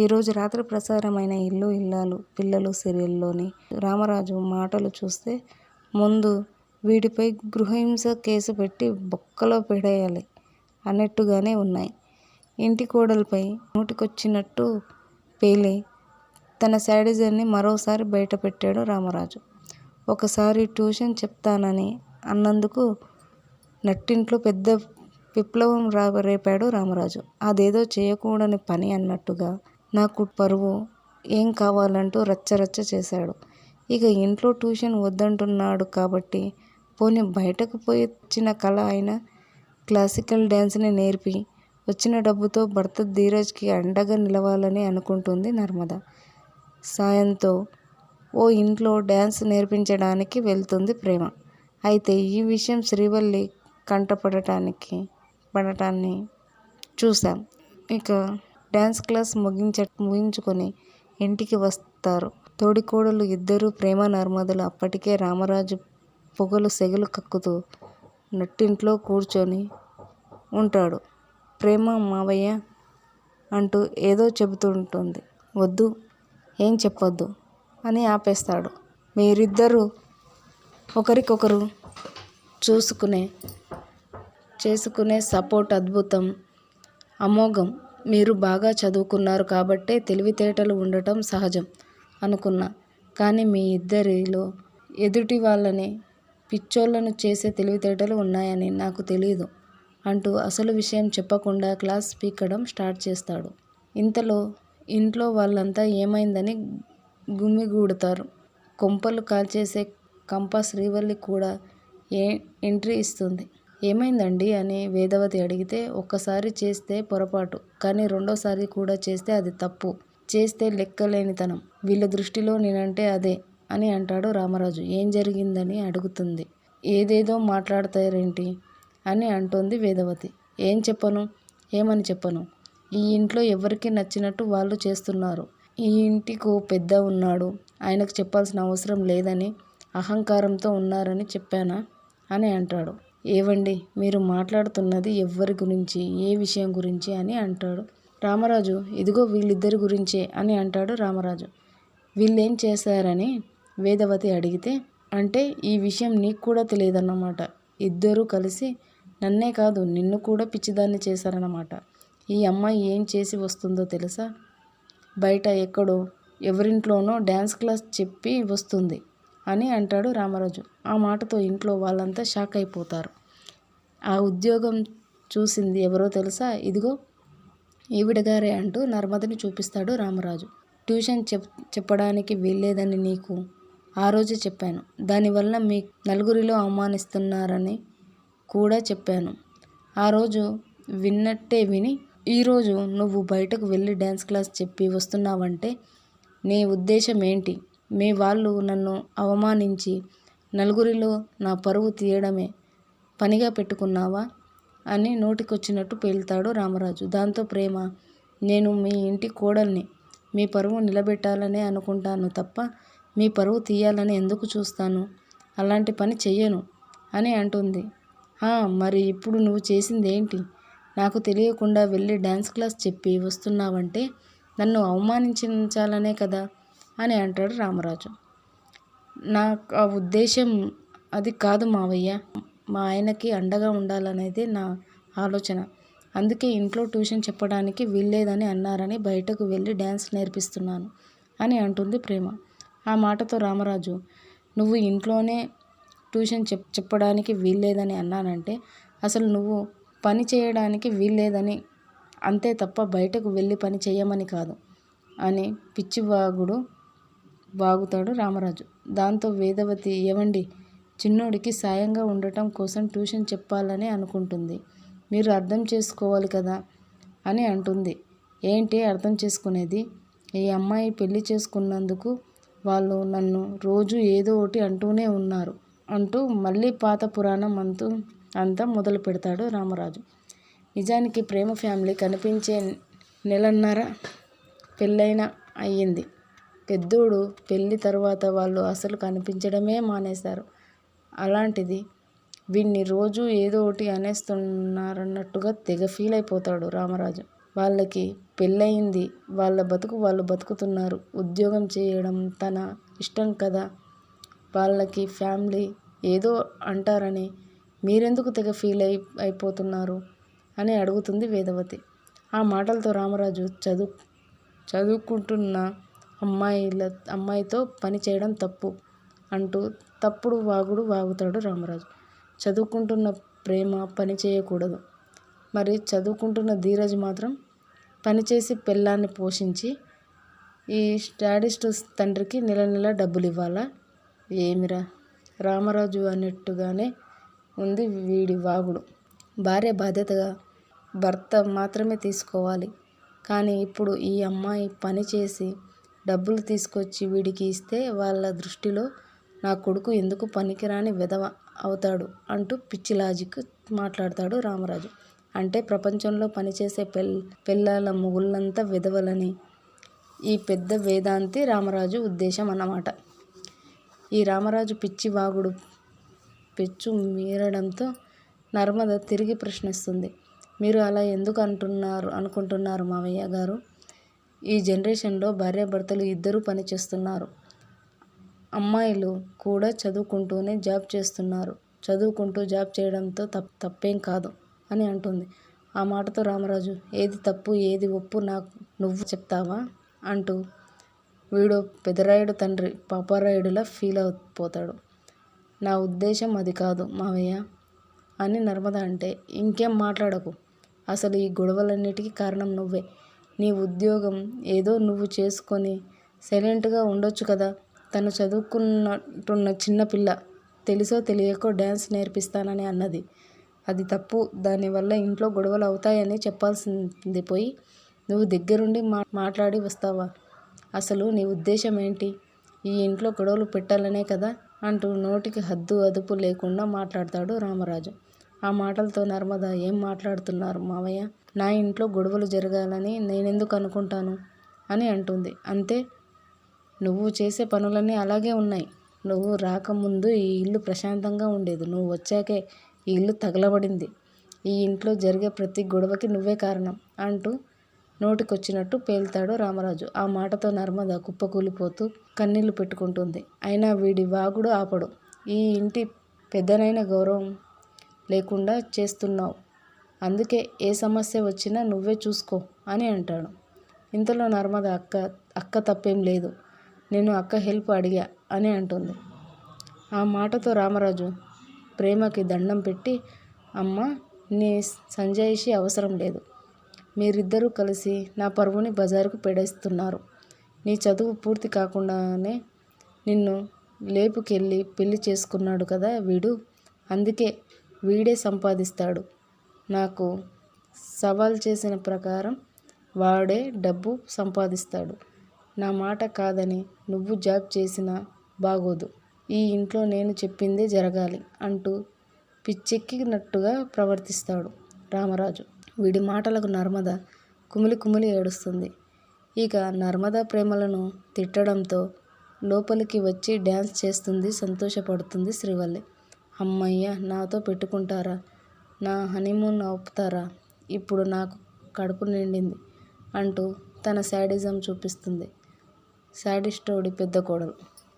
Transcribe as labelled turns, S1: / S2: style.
S1: ఈరోజు రాత్రి ప్రసారమైన ఇల్లు ఇల్లాలు పిల్లలు సీరియల్లోని రామరాజు మాటలు చూస్తే ముందు వీడిపై గృహహింస కేసు పెట్టి బొక్కలో పెడేయాలి అన్నట్టుగానే ఉన్నాయి. ఇంటి కోడలపై నోటికొచ్చినట్టు పేలి తన శాడిజాన్ని మరోసారి బయటపెట్టాడు రామరాజు. ఒకసారి ట్యూషన్ చెప్తానని అన్నందుకు నట్టింట్లో పెద్ద విప్లవం రేపాడు రామరాజు. అదేదో చేయకూడని పని అన్నట్టుగా నాకు పరువు ఏం కావాలంటూ రచ్చరచ్చ చేశాడు. ఇక ఇంట్లో ట్యూషన్ వద్దంటున్నాడు కాబట్టి పోనీ బయటకు పోయి వచ్చిన కళ అయిన క్లాసికల్ డ్యాన్స్ని నేర్పి వచ్చిన డబ్బుతో భర్త ధీరజ్కి అండగా నిలవాలని అనుకుంటుంది నర్మద సాయంతో ఓ ఇంట్లో డ్యాన్స్ నేర్పించడానికి వెళ్తుంది ప్రేమ. అయితే ఈ విషయం శ్రీవల్లి కంటపడటానికి పడటాన్ని చూశాం. ఇక డ్యాన్స్ క్లాస్ ముగించ ముగించుకొని ఇంటికి వస్తారు తోడికోడళ్ళు ఇద్దరూ. ప్రేమ, నర్మదలు అప్పటికే రామరాజు పొగలు సెగలు కక్కుతూ నట్టింట్లో కూర్చొని ఉంటాడు. ప్రేమ మావయ్య అంటూ ఏదో చెబుతుంటుంది. వద్దు ఏం చెప్పొద్దు అని ఆపేస్తాడు. మీరిద్దరూ ఒకరికొకరు చూసుకునే చేసుకునే సపోర్ట్ అద్భుతం, అమోఘం. మీరు బాగా చదువుకున్నారు కాబట్టే తెలివితేటలు ఉండటం సహజం అనుకున్నా. కానీ మీ ఇద్దరిలో ఎదుటి వాళ్ళని పిచ్చోళ్ళను చేసే తెలివితేటలు ఉన్నాయని నాకు తెలీదు అంటూ అసలు విషయం చెప్పకుండా క్లాస్ పీకడం స్టార్ట్ చేస్తాడు. ఇంతలో ఇంట్లో వాళ్ళంతా ఏమైందని గుమిగూడతారు. కొంపలు కాల్చేసే కంప శ్రీవల్లి కూడా ఏ ఎంట్రీ ఇస్తుంది. ఏమైందండి అని వేదవతి అడిగితే ఒక్కసారి చేస్తే పొరపాటు. కానీ రెండోసారి కూడా చేస్తే అది తప్పు. చేస్తే లెక్కలేనితనం. వీళ్ళ దృష్టిలో నేనంటే అదే అని అంటాడు రామరాజు. ఏం జరిగిందని అడుగుతుంది. ఏదేదో మాట్లాడతారేంటి అని అంటోంది వేదవతి. ఏం చెప్పను? ఏమని చెప్పను? ఈ ఇంట్లో ఎవరికి నచ్చినట్టు వాళ్ళు చేస్తున్నారు. ఈ ఇంటికి పెద్ద ఉన్నాడు. ఆయనకు చెప్పాల్సిన అవసరం లేదని అహంకారంతో ఉన్నారని చెప్పానా అని అంటాడు. ఏవండీ మీరు మాట్లాడుతున్నది ఎవ్వరి గురించి? ఏ విషయం గురించి? అని అంటాడు రామరాజు. ఇదిగో వీళ్ళిద్దరి గురించే అని అంటాడు రామరాజు. వీళ్ళేం చేశారని వేదవతి అడిగితే అంటే ఈ విషయం నీకు కూడా తెలియదన్నమాట ఇద్దరూ కలిసి నన్నే కాదు నిన్ను కూడా పిచ్చిదాన్ని చేశారన్నమాట. ఈ అమ్మాయి ఏం చేసి వస్తుందో తెలుసా? బయట ఎక్కడో ఎవరింట్లోనో డ్యాన్స్ క్లాస్ చెప్పి వస్తుంది అని అంటాడు రామరాజు. ఆ మాటతో ఇంట్లో వాళ్ళంతా షాక్ అయిపోతారు. ఆ ఉద్యోగం చూసింది ఎవరో తెలుసా? ఇదిగో ఈవిడగారే అంటూ నర్మదని చూపిస్తాడు రామరాజు. ట్యూషన్ చెప్ చెప్పడానికి వీల్లేదని నీకు ఆ రోజే చెప్పాను. దానివల్ల మీ నలుగురిలో అవమానిస్తున్నారని కూడా చెప్పాను. ఆ రోజు విన్నట్టే విని ఈరోజు నువ్వు బయటకు వెళ్ళి డ్యాన్స్ క్లాస్ చెప్పి వస్తున్నావంటే నీ ఉద్దేశం ఏంటి? మీ వాళ్ళు నన్ను అవమానించి నలుగురిలో నా పరువు తీయడమే పనిగా పెట్టుకున్నావా? అని నోటికొచ్చినట్టు పేలుతాడు రామరాజు. దాంతో ప్రేమ నేను మీ ఇంటి కోడల్ని. మీ పరువు నిలబెట్టాలనే అనుకుంటాను తప్ప మీ పరువు తీయాలని ఎందుకు చూస్తాను? అలాంటి పని చెయ్యను అని అంటుంది. మరి ఇప్పుడు నువ్వు చేసింది ఏంటి నాకు తెలియకుండా వెళ్ళి డ్యాన్స్ క్లాస్ చెప్పి వస్తున్నావంటే నన్ను అవమానించాలనే కదా అని అంటాడు రామరాజు. నా ఉద్దేశం అది కాదు మావయ్య మా ఆయనకి అండగా ఉండాలనేదే నా ఆలోచన. అందుకే ఇంట్లో ట్యూషన్ చెప్పడానికి వీల్లేదని అన్నారని బయటకు వెళ్ళి డ్యాన్స్ నేర్పిస్తున్నాను అని అంటుంది ప్రేమ. ఆ మాటతో రామరాజు నువ్వు ఇంట్లోనే ట్యూషన్ చెప్ చెప్పడానికి వీల్లేదని అన్నానంటే అసలు నువ్వు పని చేయడానికి వీల్లేదని అంతే తప్ప బయటకు వెళ్ళి పని చేయమని కాదు అని పిచ్చివాగుడు బాగుతాడు రామరాజు. దాంతో వేదవతి ఏవండి చిన్నోడికి సాయంగా ఉండటం కోసం ట్యూషన్ చెప్పాలని అనుకుంటుంది. మీరు అర్థం చేసుకోవాలి కదా అని అంటుంది. ఏంటి అర్థం చేసుకునేది? ఈ అమ్మాయి పెళ్ళి చేసుకున్నందుకు వాళ్ళు నన్ను రోజు ఏదో ఒకటి అంటూనే ఉన్నారు అంటూ మళ్ళీ పాత పురాణం అంతా మొదలు పెడతాడు రామరాజు. నిజానికి ప్రేమ ఫ్యామిలీ కనిపించే నెలన్నర పెళ్ళైన అయింది. పెద్దోడు పెళ్ళి తర్వాత వాళ్ళు అసలు కనిపించడమే మానేశారు. అలాంటిది వీణ్ణి రోజు ఏదో ఒకటి అనేస్తున్నారన్నట్టుగా తెగ ఫీల్ అయిపోతాడు రామరాజు. వాళ్ళకి పెళ్ళయింది వాళ్ళ బతుకు వాళ్ళు బతుకుతున్నారు. ఉద్యోగం చేయడం తన ఇష్టం కదా. వాళ్ళకి ఫ్యామిలీ ఏదో అంటారని మీరెందుకు తెగ ఫీల్ అయి అయిపోతున్నారు అని అడుగుతుంది వేదవతి. ఆ మాటలతో రామరాజు చదువు చదువుకుంటున్న అమ్మాయిల అమ్మాయితో పని చేయడం తప్పు అంటూ తప్పుడు వాగుడు వాగుతాడు రామరాజు. చదువుకుంటున్న ప్రేమ పని చేయకూడదు. మరి చదువుకుంటున్న ధీరజ్ మాత్రం పనిచేసి పెళ్ళాన్ని పోషించి ఈ స్టాడిస్ట్ తండ్రికి నెల నెల డబ్బులు ఇవ్వాలా ఏమిరా? రామరాజు అన్నట్టుగానే ఉంది వీడి వాగుడు. భార్య బాధ్యతగా భర్త మాత్రమే తీసుకోవాలి. కానీ ఇప్పుడు ఈ అమ్మాయి పని చేసి డబ్బులు తీసుకొచ్చి వీడికి ఇస్తే వాళ్ళ దృష్టిలో నా కొడుకు ఎందుకు పనికిరాని విధవ అవుతాడు? అంటూ పిచ్చి లాజిక్ మాట్లాడతాడు రామరాజు. అంటే ప్రపంచంలో పనిచేసే పెల్ పిల్లల మొగుళ్ళంతా విధవలని. ఈ పెద్ద వేదాంతి రామరాజు ఉద్దేశం అన్నమాట. ఈ రామరాజు పిచ్చి వాగుడు పెచ్చు మీరడంతో నర్మద తిరిగి ప్రశ్నిస్తుంది. మీరు అలా ఎందుకు అంటున్నారు అనుకుంటున్నారు మావయ్య గారు? ఈ జనరేషన్లో భార్యాభర్తలు ఇద్దరూ పనిచేస్తున్నారు. అమ్మాయిలు కూడా చదువుకుంటూనే జాబ్ చేస్తున్నారు. చదువుకుంటూ జాబ్ చేయడంతో తప్ తప్పేం కాదు అని అంటుంది. ఆ మాటతో రామరాజు ఏది తప్పు ఏది ఒప్పు నాకు నువ్వు చెప్తావా? అంటూ వీడు పెదరాయుడు తండ్రి పాపారాయుడులా ఫీల్ అయిపోతాడు. నా ఉద్దేశం అది కాదు మావయ్య అని నర్మద అంటే ఇంకేం మాట్లాడకు. అసలు ఈ గొడవలన్నిటికీ కారణం నువ్వే. నీ ఉద్యోగం ఏదో నువ్వు చేసుకొని సైలెంట్గా ఉండొచ్చు కదా. తను చదువుకున్నట్టున్న చిన్నపిల్ల తెలుసో తెలియకో డ్యాన్స్ నేర్పిస్తానని అన్నది. అది తప్పు. దానివల్ల ఇంట్లో గొడవలు అవుతాయని చెప్పాల్సింది పోయి నువ్వు దగ్గరుండి మా మాట్లాడి వస్తావా? అసలు నీ ఉద్దేశం ఏంటి? ఈ ఇంట్లో గొడవలు పెట్టాలనే కదా? అంటూ నోటికి హద్దు అదుపు లేకుండా మాట్లాడతాడు రామరాజు. ఆ మాటలతో నర్మద ఏం మాట్లాడుతున్నారు మావయ్య? నా ఇంట్లో గొడవలు జరగాలని నేనెందుకు అనుకుంటాను? అని అంటుంది. అంతే నువ్వు చేసే పనులన్నీ అలాగే ఉన్నాయి. నువ్వు రాకముందు ఈ ఇల్లు ప్రశాంతంగా ఉండేది. నువ్వు వచ్చాకే ఈ ఇల్లు తగలబడింది. ఈ ఇంట్లో జరిగే ప్రతి గొడవకి నువ్వే కారణం అంటూ నోటికొచ్చినట్టు పేల్తాడు రామరాజు. ఆ మాటతో నర్మద కుప్పకూలిపోతూ కన్నీళ్ళు పెట్టుకుంటుంది. అయినా వీడి వాగుడు ఆపడు. ఈ ఇంటి పెద్దనైన గౌరవం లేకుండా చేస్తున్నావు. అందుకే ఏ సమస్య వచ్చినా నువ్వే చూసుకో అని అంటాడు. ఇంతలో నర్మద అక్క అక్క తప్పేం లేదు. నేను అక్క హెల్ప్ అడిగా అని అంటుంది. ఆ మాటతో రామరాజు ప్రేమకి దండం పెట్టి అమ్మ నీ సంజాయిషి అవసరం లేదు. మీరిద్దరూ కలిసి నా పరువుని బజారుకు పెడేస్తున్నారు. నీ చదువు పూర్తి కాకుండానే నిన్ను లేపుకెళ్ళి పెళ్ళి చేసుకున్నాడు కదా వీడు. అందుకే వీడే సంపాదిస్తాడు. నాకు సవాల్ చేసిన ప్రకారం వాడే డబ్బు సంపాదిస్తాడు. నా మాట కాదని నువ్వు జాబ్ చేసినా బాగోదు. ఈ ఇంట్లో నేను చెప్పిందే జరగాలి అంటూ పిచ్చెక్కినట్టుగా ప్రవర్తిస్తాడు రామరాజు. వీడి మాటలకు నర్మద కుమిలి కుమిలి ఏడుస్తుంది. ఇక నర్మద ప్రేమలను తిట్టడంతో లోపలికి వచ్చి డ్యాన్స్ చేస్తుంది సంతోషపడుతుంది శ్రీవల్లి. అమ్మయ్య నాతో పెట్టుకుంటారా? నా హనీమూన్ ఆపుతారా? ఇప్పుడు నాకు కడుపు నిండింది అంటూ తన శాడిజం చూపిస్తుంది. శాడిస్టోడి పెద్ద కోడలు.